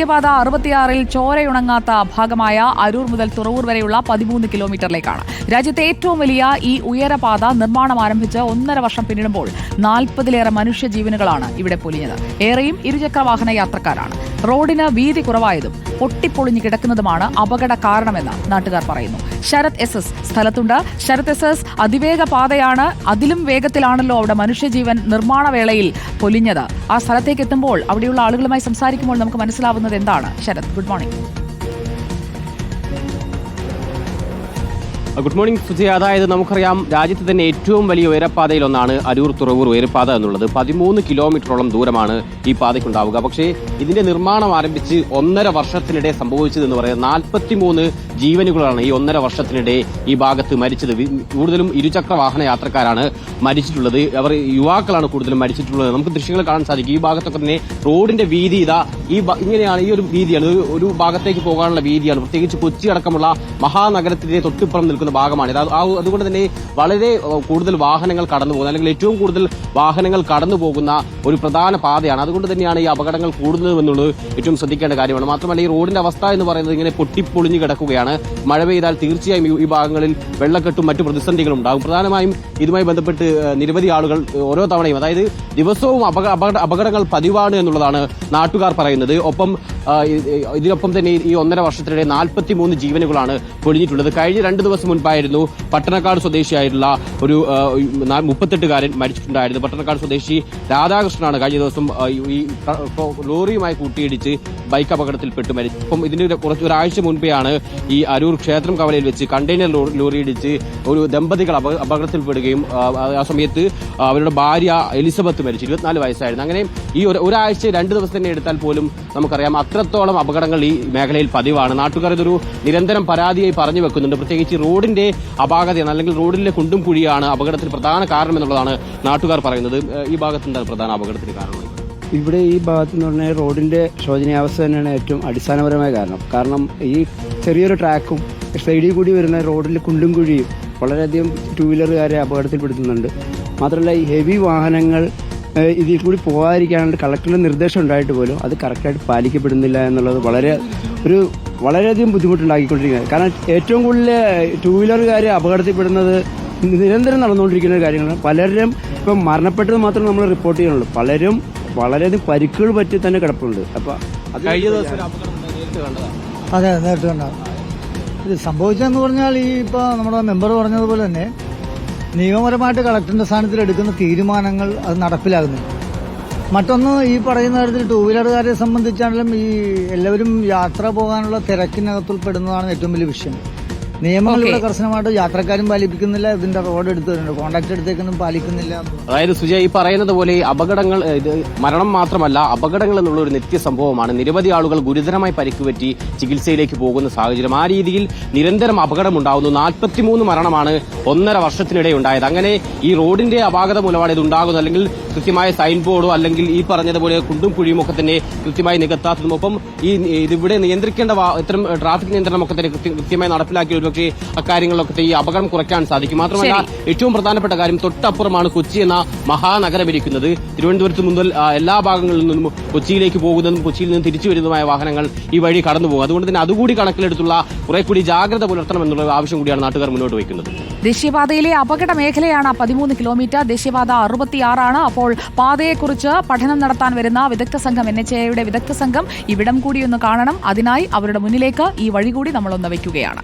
ദേശീയപാത അറുപത്തിയാറിൽ ചോരയുണങ്ങാത്ത ഭാഗമായ അരൂർ മുതൽ തുറവൂർ വരെയുള്ള പതിമൂന്ന് കിലോമീറ്ററിലേക്കാണ്. രാജ്യത്തെ ഏറ്റവും വലിയ ഈ ഉയരപാത നിർമ്മാണം ആരംഭിച്ച് ഒന്നര വർഷം പിന്നിടുമ്പോൾ നാൽപ്പതിലേറെ മനുഷ്യജീവനുകളാണ് ഇവിടെ പൊലിഞ്ഞത്. ഏറെയും ഇരുചക്രവാഹന യാത്രക്കാരാണ്. റോഡിന് വീതി കുറവായതും പൊട്ടിപ്പൊളിഞ്ഞു കിടക്കുന്നതുമാണ് അപകട കാരണമെന്ന് നാട്ടുകാർ പറയുന്നു. Sarath S S. സ്ഥലത്തുണ്ട്. ശരത് എസ് എസ് അതിവേഗ പാതയാണ്. അതിലും വേഗത്തിലാണല്ലോ അവിടെ മനുഷ്യജീവൻ നിർമ്മാണ വേളയിൽ പൊലിഞ്ഞത്. ആ സ്ഥലത്തേക്ക് എത്തുമ്പോൾ അവിടെയുള്ള ആളുകളുമായി സംസാരിക്കുമ്പോൾ നമുക്ക് മനസ്സിലാവുന്നത് എന്താണ്? Sarath good morning good morning Suji അതായത് നമുക്കറിയാം രാജ്യത്ത് തന്നെ ഏറ്റവും വലിയ ഉയരപ്പാതയിലൊന്നാണ് അരൂർ തുറവൂർ ഉയരപ്പാത എന്നുള്ളത്. പതിമൂന്ന് കിലോമീറ്ററോളം ദൂരമാണ് ഈ പാതയ്ക്കുണ്ടാവുക. പക്ഷേ ഇതിന്റെ നിർമ്മാണം ആരംഭിച്ച് ഒന്നര വർഷത്തിനിടെ സംഭവിച്ചതെന്ന് പറയുന്നത് നാൽപ്പത്തിമൂന്ന് ജീവനുകളാണ് ഈ ഒന്നര വർഷത്തിനിടെ ഈ ഭാഗത്ത് മരിച്ചത്. കൂടുതലും ഇരുചക്ര വാഹന യാത്രക്കാരാണ് മരിച്ചിട്ടുള്ളത്. അവർ യുവാക്കളാണ് കൂടുതലും മരിച്ചിട്ടുള്ളത്. നമുക്ക് ദൃശ്യങ്ങൾ കാണാൻ സാധിക്കും. ഈ ഭാഗത്തൊക്കെ തന്നെ റോഡിന്റെ വീതി ഇതാ ഈ ഇങ്ങനെയാണ് ഈ ഒരു വീതിയാണ്. ഒരു- ഭാഗത്തേക്ക് പോകാനുള്ള വീതിയാണ്. പ്രത്യേകിച്ച് കൊച്ചി അടക്കമുള്ള മഹാനഗരത്തിന്റെ തൊട്ടിപ്പുറം നിൽക്കുന്ന ഭാഗമാണ്. അതുകൊണ്ട് തന്നെ വളരെ കൂടുതൽ വാഹനങ്ങൾ കടന്നു പോകുന്ന അല്ലെങ്കിൽ ഏറ്റവും കൂടുതൽ വാഹനങ്ങൾ കടന്നു പോകുന്ന ഒരു പ്രധാന പാതയാണ്. അതുകൊണ്ട് തന്നെയാണ് ഈ അപകടങ്ങൾ കൂടുന്നതെന്നുള്ളത് ഏറ്റവും ശ്രദ്ധിക്കേണ്ട കാര്യമാണ്. മാത്രമല്ല ഈ റോഡിന്റെ അവസ്ഥ എന്ന് പറയുന്നത് ഇങ്ങനെ പൊട്ടിപ്പൊളിഞ്ഞു കിടക്കുകയാണ്. മഴ പെയ്താൽ തീർച്ചയായും ഈ- ഭാഗങ്ങളിൽ വെള്ളക്കെട്ടും മറ്റു പ്രതിസന്ധികളും ഉണ്ടാകും. പ്രധാനമായും ഇതുമായി ബന്ധപ്പെട്ട് നിരവധി ആളുകൾ ഓരോ തവണയും അതായത് ദിവസവും അപകട- അപകടങ്ങൾ പതിവാണ് എന്നുള്ളതാണ് നാട്ടുകാർ പറയുന്നത്. ഒപ്പം ഇതിനൊപ്പം തന്നെ ഈ- ഒന്നര വർഷത്തിനിടെ നാൽപ്പത്തി മൂന്ന് ജീവനുകളാണ് പൊലിഞ്ഞിട്ടുള്ളത്. കഴിഞ്ഞ രണ്ട് ദിവസം മുൻപായിരുന്നു പട്ടണക്കാട് സ്വദേശിയായിട്ടുള്ള ഒരു മുപ്പത്തെട്ടുകാരൻ മരിച്ചിട്ടുണ്ടായിരുന്നു പട്ടണക്കാട് സ്വദേശി രാധാകൃഷ്ണനാണ് കഴിഞ്ഞ ദിവസം ഈ- ലോറിയുമായി കൂട്ടിയിടിച്ച് ബൈക്ക് അപകടത്തിൽപ്പെട്ട് മരിച്ചു. അപ്പം ഇതിന് കുറച്ച് ഒരാഴ്ച മുൻപെയാണ് ഈ അരൂർ ക്ഷേത്രം കവലയിൽ വെച്ച് കണ്ടെയ്നർ ലോറി ഇടിച്ച് ഒരു ദമ്പതികൾ അപ- അപകടത്തിൽപ്പെടുകയും ആ, സമയത്ത് അവരുടെ ഭാര്യ എലിസബത്ത് മരിച്ചു. ഇരുപത്തിനാല് വയസ്സായിരുന്നു. അങ്ങനെ ഈ ഒരാഴ്ച രണ്ട് ദിവസം തന്നെ എടുത്താൽ പോലും നമുക്കറിയാം അത്രത്തോളം അപകടങ്ങൾ ഈ മേഖലയിൽ പതിവാണ്. നാട്ടുകാർ ഇതൊരു നിരന്തരം പരാതിയായി പറഞ്ഞു വെക്കുന്നുണ്ട്. പ്രത്യേകിച്ച് റോഡിന്റെ അപാകതയാണ് അല്ലെങ്കിൽ റോഡിലെ കുണ്ടും കുഴിയാണ് അപകടത്തിന് പ്രധാന കാരണം എന്നുള്ളതാണ് നാട്ടുകാർ പറയുന്നത്. ഈ ഭാഗത്ത് പ്രധാന അപകടത്തിന് കാരണം? ഇവിടെ ഈ ഭാഗത്ത് എന്ന് പറഞ്ഞാൽ റോഡിന്റെ ശോചനീയാവസ്ഥ തന്നെയാണ് ഏറ്റവും അടിസ്ഥാനപരമായ കാരണം. കാരണം ഈ ചെറിയൊരു ട്രാക്കും സൈഡിൽ കൂടി വരുന്ന റോഡിൽ കുണ്ടും കുഴിയും വളരെയധികം ടൂ വീലറുകാരെ അപകടത്തിൽപ്പെടുത്തുന്നുണ്ട്. മാത്രമല്ല ഈ ഹെവി വാഹനങ്ങൾ ഇതിൽ കൂടി പോകാതിരിക്കാനുള്ള കളക്ടറുടെ നിർദ്ദേശം ഉണ്ടായിട്ട് പോലും അത് കറക്റ്റായിട്ട് പാലിക്കപ്പെടുന്നില്ല എന്നുള്ളത് വളരെ ഒരു വളരെയധികം ബുദ്ധിമുട്ടുണ്ടാക്കിക്കൊണ്ടിരിക്കുന്നത് കാരണം ഏറ്റവും കൂടുതൽ ടൂ വീലറുകാർ അപകടത്തിൽപ്പെടുന്നത് നിരന്തരം നടന്നുകൊണ്ടിരിക്കുന്ന കാര്യങ്ങളാണ്. പലരും ഇപ്പം മരണപ്പെട്ടത് മാത്രം നമ്മൾ റിപ്പോർട്ട് ചെയ്യുന്നുള്ളൂ പലരും വളരെയധികം പരിക്കുകൾ പറ്റി തന്നെ കിടപ്പുണ്ട്. അപ്പൊ അത് കഴിഞ്ഞ ദിവസം ഒരു അപകടം ഉണ്ടായി, നേരിട്ട് കണ്ടതാണ്. അതെ നേരിട്ട് കണ്ടാണ് ഇത് സംഭവിച്ചതെന്ന് പറഞ്ഞാൽ ഈ ഇപ്പോൾ നമ്മുടെ മെമ്പർ പറഞ്ഞതുപോലെ തന്നെ നിയമപരമായിട്ട് കളക്ടറിന്റെ സ്ഥാനത്തിൽ എടുക്കുന്ന തീരുമാനങ്ങൾ അത് നടപ്പിലാകുന്നില്ല. മറ്റൊന്ന് ഈ പറയുന്ന കാര്യത്തിൽ ടൂ വീലറുകാരെ സംബന്ധിച്ചാണെങ്കിലും ഈ എല്ലാവരും യാത്ര പോകാനുള്ള തിരക്കിനകത്തുൾപ്പെടുന്നതാണ് ഏറ്റവും വലിയ വിഷയം. നിയമങ്ങൾ ഇവിടെ കർശനമായിട്ട് യാത്രക്കാരും പാലിപ്പിക്കുന്നില്ല ഇതിന്റെ റോഡ് എടുത്തിട്ടുണ്ട് കോണ്ടാക്ട് എടുത്തേക്കൊന്നും പാലിക്കുന്നില്ല. അതായത് സുജയ് ഈ പറയുന്നത് പോലെ ഈ അപകടങ്ങൾ ഇത് മരണം മാത്രമല്ല അപകടങ്ങൾ എന്നുള്ള ഒരു നിത്യ സംഭവമാണ് നിരവധി ആളുകൾ ഗുരുതരമായി പരിക്കുപറ്റി ചികിത്സയിലേക്ക് പോകുന്ന സാഹചര്യം. ആ രീതിയിൽ നിരന്തരം അപകടം ഉണ്ടാകുന്നു നാൽപ്പത്തിമൂന്ന് മരണമാണ് ഒന്നര വർഷത്തിനിടെ ഉണ്ടായത്. അങ്ങനെ ഈ റോഡിന്റെ അപാകത മൂലമാണ് ഇത് ഉണ്ടാകുന്നത്. അല്ലെങ്കിൽ കൃത്യമായ സൈൻ ബോർഡോ അല്ലെങ്കിൽ ഈ പറഞ്ഞതുപോലെ കുണ്ടും കുഴിയും ഒക്കെ തന്നെ കൃത്യമായി നികത്താത്തതും ഒപ്പം ഈ ഇതിവിടെ നിയന്ത്രിക്കേണ്ട ഇത്തരം ട്രാഫിക് നിയന്ത്രണമൊക്കെ തന്നെ കൃത്യമായി കൃത്യമായി നടപ്പിലാക്കി ഒരുപക്ഷെ അക്കാര്യങ്ങളിലൊക്കെ ഈ അപകടം കുറയ്ക്കാൻ സാധിക്കും. മാത്രമല്ല ഏറ്റവും പ്രധാനപ്പെട്ട കാര്യം തൊട്ടപ്പുറമാണ് കൊച്ചി എന്ന മഹാനഗരം ഇരിക്കുന്നത്. തിരുവനന്തപുരത്ത് മുതൽ എല്ലാ ഭാഗങ്ങളിൽ നിന്നും കൊച്ചിയിലേക്ക് പോകുന്നതും കൊച്ചിയിൽ നിന്ന് തിരിച്ചു വരുന്നതുമായ വാഹനങ്ങൾ ഈ വഴി കടന്നു പോകും. അതുകൊണ്ട് തന്നെ അതുകൂടി കണക്കിലെടുത്തുള്ള കുറെ കൂടി ജാഗ്രത പുലർത്തണം എന്നുള്ള ആവശ്യം കൂടിയാണ് നാട്ടുകാർ മുന്നോട്ട് വയ്ക്കുന്നത്. ദേശീയപാതയിലെ അപകട മേഖലയാണ് പതിമൂന്ന് കിലോമീറ്റർ. ദേശീയപാത അറുപത്തിയാറാണ്. അപ്പോൾ പാതയെക്കുറിച്ച് പഠനം നടത്താൻ വരുന്ന വിദഗ്ധ സംഘം എൻ എച്ച് എയുടെ വിദഗ്ധ സംഘം ഇവിടം കൂടി ഒന്ന് കാണണം. അതിനായി അവരുടെ മുന്നിലേക്ക് ഈ വഴി കൂടി നമ്മളൊന്ന് വയ്ക്കുകയാണ്.